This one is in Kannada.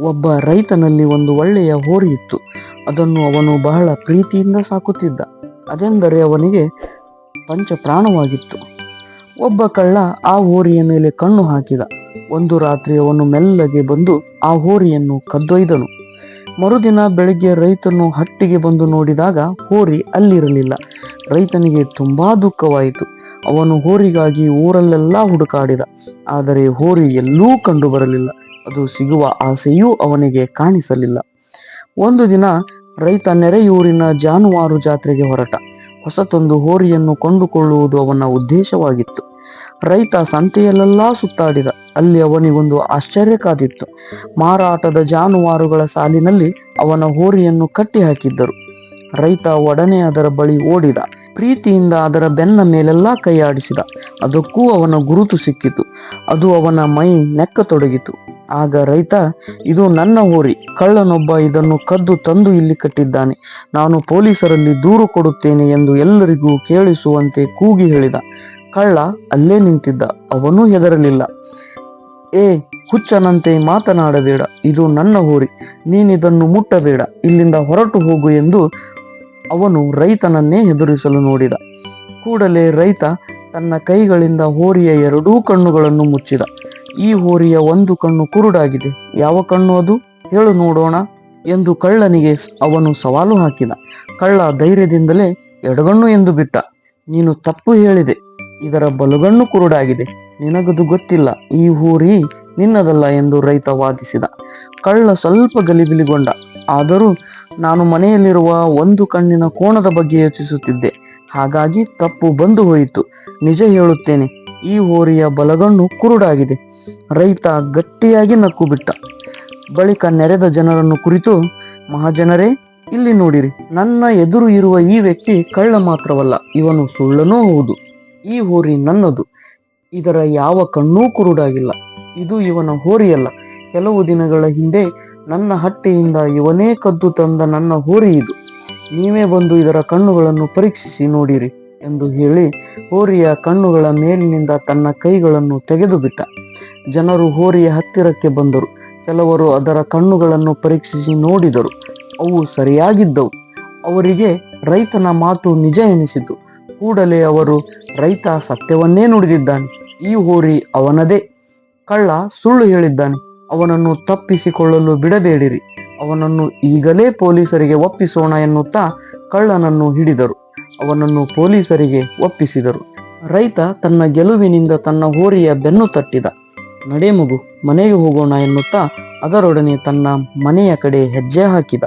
ಒಬ್ಬ ರೈತನಲ್ಲಿ ಒಂದು ಒಳ್ಳೆಯ ಹೋರಿ ಇತ್ತು. ಅದನ್ನು ಅವನು ಬಹಳ ಪ್ರೀತಿಯಿಂದ ಸಾಕುತ್ತಿದ್ದ. ಅದೆಂದರೆ ಅವನಿಗೆ ಪಂಚಪ್ರಾಣವಾಗಿತ್ತು. ಒಬ್ಬ ಕಳ್ಳ ಆ ಹೋರಿಯ ಮೇಲೆ ಕಣ್ಣು ಹಾಕಿದ. ಒಂದು ರಾತ್ರಿ ಅವನು ಮೆಲ್ಲಗೆ ಬಂದು ಆ ಹೋರಿಯನ್ನು ಕದ್ದೊಯ್ದನು. ಮರುದಿನ ಬೆಳಿಗ್ಗೆ ರೈತನು ಹಟ್ಟಿಗೆ ಬಂದು ನೋಡಿದಾಗ ಹೋರಿ ಅಲ್ಲಿರಲಿಲ್ಲ. ರೈತನಿಗೆ ತುಂಬಾ ದುಃಖವಾಯಿತು. ಅವನು ಹೋರಿಗಾಗಿ ಊರಲ್ಲೆಲ್ಲ ಹುಡುಕಾಡಿದ. ಆದರೆ ಹೋರಿ ಎಲ್ಲೂ ಕಂಡು ಬರಲಿಲ್ಲ ಅದು ಸಿಗುವ ಆಸೆಯೂ ಅವನಿಗೆ ಕಾಣಿಸಲಿಲ್ಲ. ಒಂದು ದಿನ ರೈತ ನೆರೆಯೂರಿನ ಜಾನುವಾರು ಜಾತ್ರೆಗೆ ಹೊರಟ. ಹೊಸತೊಂದು ಹೋರಿಯನ್ನು ಕೊಂಡುಕೊಳ್ಳುವುದು ಅವನ ಉದ್ದೇಶವಾಗಿತ್ತು. ರೈತ ಸಂತೆಯಲ್ಲೆಲ್ಲ ಸುತ್ತಾಡಿದ. ಅಲ್ಲಿ ಅವನಿಗೊಂದು ಆಶ್ಚರ್ಯ ಕಾದಿತ್ತು. ಮಾರಾಟದ ಜಾನುವಾರುಗಳ ಸಾಲಿನಲ್ಲಿ ಅವನ ಹೋರಿಯನ್ನು ಕಟ್ಟಿ ಹಾಕಿದ್ದರು ರೈತ ಒಡನೆ ಅದರ ಬಳಿ ಓಡಿದ. ಪ್ರೀತಿಯಿಂದ ಅದರ ಬೆನ್ನ ಮೇಲೆಲ್ಲ ಕೈಯಾಡಿಸಿದ. ಅದಕ್ಕೂ ಅವನ ಗುರುತು ಸಿಕ್ಕಿತು. ಅದು ಅವನ ಮೈ ನೆಕ್ಕ ತೊಡಗಿತು ಆಗ ರೈತ, ಇದು ನನ್ನ ಹೋರಿ. ಕಳ್ಳನೊಬ್ಬ ಇದನ್ನು ಕದ್ದು ತಂದು ಇಲ್ಲಿ ಕಟ್ಟಿದ್ದಾನೆ. ನಾನು ಪೊಲೀಸರಲ್ಲಿ ದೂರು ಕೊಡುತ್ತೇನೆ ಎಂದು ಎಲ್ಲರಿಗೂ ಕೇಳಿಸುವಂತೆ ಕೂಗಿ ಹೇಳಿದ. ಕಳ್ಳ ಅಲ್ಲೇ ನಿಂತಿದ್ದ. ಅವನೂ ಹೆದರಲಿಲ್ಲ. ಏ, ಹುಚ್ಚನಂತೆ ಮಾತನಾಡಬೇಡ. ಇದು ನನ್ನ ಹೋರಿ. ನೀನಿದನ್ನು ಮುಟ್ಟಬೇಡ. ಇಲ್ಲಿಂದ ಹೊರಟು ಹೋಗು ಎಂದು ಅವನು ರೈತನನ್ನೇ ಎದುರಿಸಲು ನೋಡಿದ. ಕೂಡಲೇ ರೈತ ತನ್ನ ಕೈಗಳಿಂದ ಹೋರಿಯ ಎರಡೂ ಕಣ್ಣುಗಳನ್ನು ಮುಚ್ಚಿದ. ಈ ಹೋರಿಯ ಒಂದು ಕಣ್ಣು ಕುರುಡಾಗಿದೆ. ಯಾವ ಕಣ್ಣು ಅದು? ಹೇಳು ನೋಡೋಣ ಎಂದು ಕಳ್ಳನಿಗೆ ಅವನು ಸವಾಲು ಹಾಕಿದ. ಕಳ್ಳ ಧೈರ್ಯದಿಂದಲೇ ಎಡಗಣ್ಣು ಎಂದು ಬಿಟ್ಟ. ನೀನು ತಪ್ಪು ಹೇಳಿದೆ. ಇದರ ಬಲುಗಣ್ಣು ಕುರುಡಾಗಿದೆ. ನಿನಗದು ಗೊತ್ತಿಲ್ಲ. ಈ ಹೋರಿ ನಿನ್ನದಲ್ಲ ಎಂದು ರೈತ ವಾದಿಸಿದ. ಕಳ್ಳ ಸ್ವಲ್ಪ ಗಲಿಬಿಲಿಗೊಂಡ. ಆದರೂ ನಾನು ಮನೆಯಲ್ಲಿರುವ ಒಂದು ಕಣ್ಣಿನ ಕೋಣದ ಬಗ್ಗೆ ಯೋಚಿಸುತ್ತಿದ್ದೆ. ಹಾಗಾಗಿ ತಪ್ಪು ಬಂದು ಹೋಯಿತು. ನಿಜ ಹೇಳುತ್ತೇನೆ, ಈ ಹೋರಿಯ ಬಲಗಣ್ಣು ಕುರುಡಾಗಿದೆ. ರೈತ ಗಟ್ಟಿಯಾಗಿ ನಕ್ಕು ಬಿಟ್ಟ ಬಳಿಕ ನೆರೆದ ಜನರನ್ನು ಕುರಿತು, ಮಹಾಜನರೇ, ಇಲ್ಲಿ ನೋಡಿರಿ, ನನ್ನ ಎದುರು ಇರುವ ಈ ವ್ಯಕ್ತಿ ಕಳ್ಳ ಮಾತ್ರವಲ್ಲ, ಇವನು ಸುಳ್ಳನೂ ಹೌದು. ಈ ಹೋರಿ ನನ್ನದು. ಇದರ ಯಾವ ಕಣ್ಣೂ ಕುರುಡಾಗಿಲ್ಲ. ಇದು ಇವನ ಹೋರಿಯಲ್ಲ. ಕೆಲವು ದಿನಗಳ ಹಿಂದೆ ನನ್ನ ಹಟ್ಟಿಯಿಂದ ಇವನೇ ಕದ್ದು ತಂದ ನನ್ನ ಹೋರಿ ಇದು. ನೀವೇ ಬಂದು ಇದರ ಕಣ್ಣುಗಳನ್ನು ಪರೀಕ್ಷಿಸಿ ನೋಡಿರಿ ಎಂದು ಹೇಳಿ ಹೋರಿಯ ಕಣ್ಣುಗಳ ಮೇಲಿನಿಂದ ತನ್ನ ಕೈಗಳನ್ನು ತೆಗೆದುಬಿಟ್ಟ. ಜನರು ಹೋರಿಯ ಹತ್ತಿರಕ್ಕೆ ಬಂದರು. ಕೆಲವರು ಅದರ ಕಣ್ಣುಗಳನ್ನು ಪರೀಕ್ಷಿಸಿ ನೋಡಿದರು. ಅವು ಸರಿಯಾಗಿದ್ದವು. ಅವರಿಗೆ ರೈತನ ಮಾತು ನಿಜ ಎನಿಸಿತು. ಕೂಡಲೇ ಅವರು, ರೈತ ಸತ್ಯವನ್ನೇ ನುಡಿದಿದ್ದಾನೆ. ಈ ಹೋರಿ ಅವನದೇ. ಕಳ್ಳ ಸುಳ್ಳು ಹೇಳಿದ್ದಾನೆ. ಅವನನ್ನು ತಪ್ಪಿಸಿಕೊಳ್ಳಲು ಬಿಡಬೇಡಿರಿ. ಅವನನ್ನು ಈಗಲೇ ಪೊಲೀಸರಿಗೆ ಒಪ್ಪಿಸೋಣ ಎನ್ನುತ್ತಾ ಕಳ್ಳನನ್ನು ಹಿಡಿದರು. ಅವನನ್ನು ಪೊಲೀಸರಿಗೆ ಒಪ್ಪಿಸಿದರು. ರೈತ ತನ್ನ ಗೆಲುವಿನಿಂದ ತನ್ನ ಹೋರಿಯ ಬೆನ್ನು ತಟ್ಟಿದ. ನಡೆ ಮಗು, ಮನೆಗೆ ಹೋಗೋಣ ಎನ್ನುತ್ತಾ ಅದರೊಡನೆ ತನ್ನ ಮನೆಯ ಕಡೆ ಹೆಜ್ಜೆ ಹಾಕಿದ.